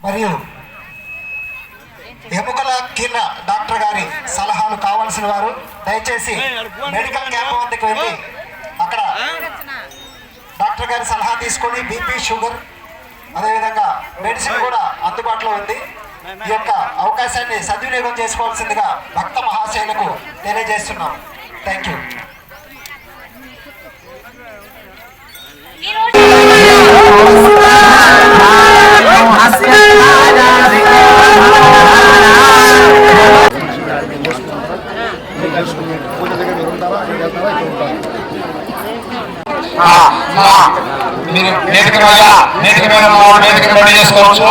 మరియు ఎముకల కింద డాక్టర్ గారి సలహాలు కావాల్సిన వారు దయచేసి మెడికల్ క్యాంప్ వద్దకు వెళ్ళి అక్కడ డాక్టర్ గారి సలహా తీసుకొని బీపీ షుగర్ అదేవిధంగా మెడిసిన్ కూడా అందుబాటులో ఉంది. ఈ యొక్క అవకాశాన్ని సద్వినియోగం చేసుకోవాల్సిందిగా భక్త మహాశయులకు తెలియజేస్తున్నాం. థ్యాంక్ యూ పూజ దగ్గర మీరు ఉంటారా అక్కడికి వెళ్తారా ఇక్కడ ఉంటారా చేసుకోవచ్చు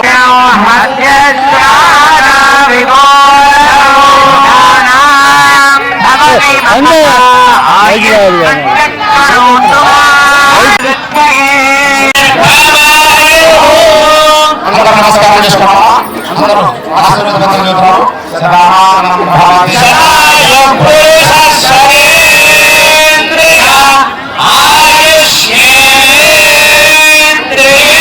అందరూ ఆశీర్వాదం చెప్తారు సదానందం సదాయం పురుష శరీంద్రియ ఆయుష్యేంద్రియ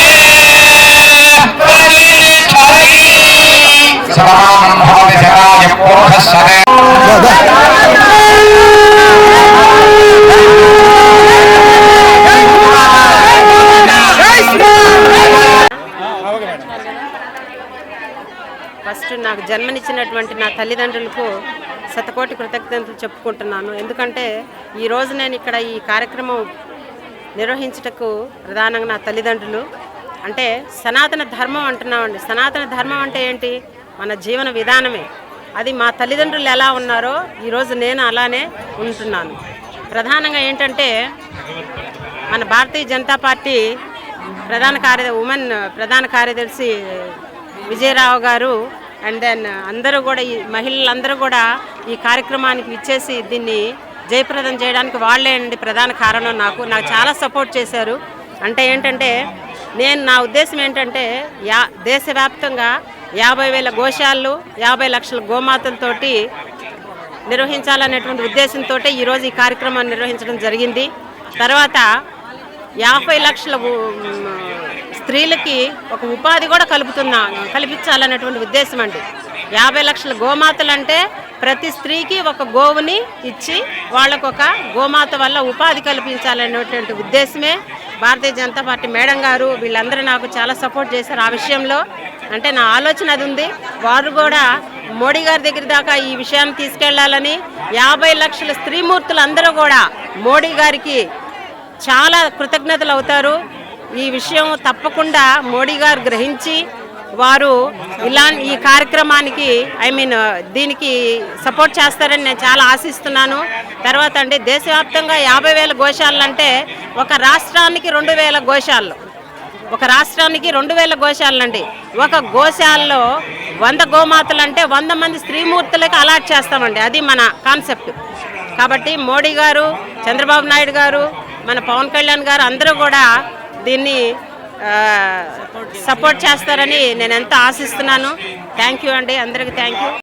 సదాయం పురుష శరీంద్రియ నాకు జన్మనిచ్చినటువంటి నా తల్లిదండ్రులకు శతకోటి కృతజ్ఞతలు చెప్పుకుంటున్నాను. ఎందుకంటే ఈరోజు నేను ఇక్కడ ఈ కార్యక్రమం నిర్వహించుటకు ప్రధానంగా నా తల్లిదండ్రులు. అంటే సనాతన ధర్మం అంటున్నామండి. సనాతన ధర్మం అంటే ఏంటి? మన జీవన విధానమే. అది మా తల్లిదండ్రులు ఎలా ఉన్నారో ఈరోజు నేను అలానే ఉంటున్నాను. ప్రధానంగా ఏంటంటే మన భారతీయ జనతా పార్టీ ప్రధాన కార్య ఉమెన్ ప్రధాన కార్యదర్శి విజయరావు గారు అండ్ దెన్ uh, అందరూ కూడా ఈ మహిళలందరూ కూడా ఈ కార్యక్రమానికి ఇచ్చేసి దీన్ని జయప్రదం చేయడానికి వాళ్ళే అండి ప్రధాన కారణం నాకు. నాకు చాలా సపోర్ట్ చేశారు. అంటే ఏంటంటే నేను నా ఉద్దేశం ఏంటంటే యా దేశవ్యాప్తంగా యాభై వేల గోశాలు యాభై లక్షల గోమాతలతోటి నిర్వహించాలనేటువంటి ఉద్దేశంతో ఈరోజు ఈ కార్యక్రమాన్ని నిర్వహించడం జరిగింది. తర్వాత యాభై లక్షల స్త్రీలకి ఒక ఉపాధి కూడా కలుపుతున్నా కల్పించాలనేటువంటి ఉద్దేశం అండి. యాభై లక్షల గోమాతలు అంటే ప్రతి స్త్రీకి ఒక గోవుని ఇచ్చి వాళ్ళకు ఒక గోమాత వల్ల ఉపాధి కల్పించాలనేటువంటి ఉద్దేశమే. భారతీయ జనతా పార్టీ మేడం గారు వీళ్ళందరూ నాకు చాలా సపోర్ట్ చేశారు ఆ విషయంలో. అంటే నా ఆలోచన అది ఉంది. వారు కూడా మోడీ గారి దగ్గర దాకా ఈ విషయాన్ని తీసుకెళ్ళాలని యాభై లక్షల స్త్రీమూర్తులు అందరూ కూడా మోడీ గారికి చాలా కృతజ్ఞతలు అవుతారు. ఈ విషయం తప్పకుండా మోడీ గారు గ్రహించి వారు ఇలా ఈ కార్యక్రమానికి ఐ మీన్ దీనికి సపోర్ట్ చేస్తారని నేను చాలా ఆశిస్తున్నాను. తర్వాత అండి దేశవ్యాప్తంగా యాభై వేల గోశాలలు అంటే ఒక రాష్ట్రానికి రెండు వేల గోశాలలు. ఒక రాష్ట్రానికి రెండు వేల ఘోషాలండి ఒక గోశాలలో వంద గోమాతలు అంటే వంద మంది స్త్రీమూర్తులకు అలాట్ చేస్తామండి. అది మన కాన్సెప్ట్. కాబట్టి మోడీ గారు చంద్రబాబు నాయుడు గారు మన పవన్ కళ్యాణ్ గారు అందరూ కూడా దీన్ని సపోర్ట్ చేస్తారని నేను ఎంతో ఆశిస్తున్నాను. థ్యాంక్ యూ అండి. అందరికీ థ్యాంక్ యూ.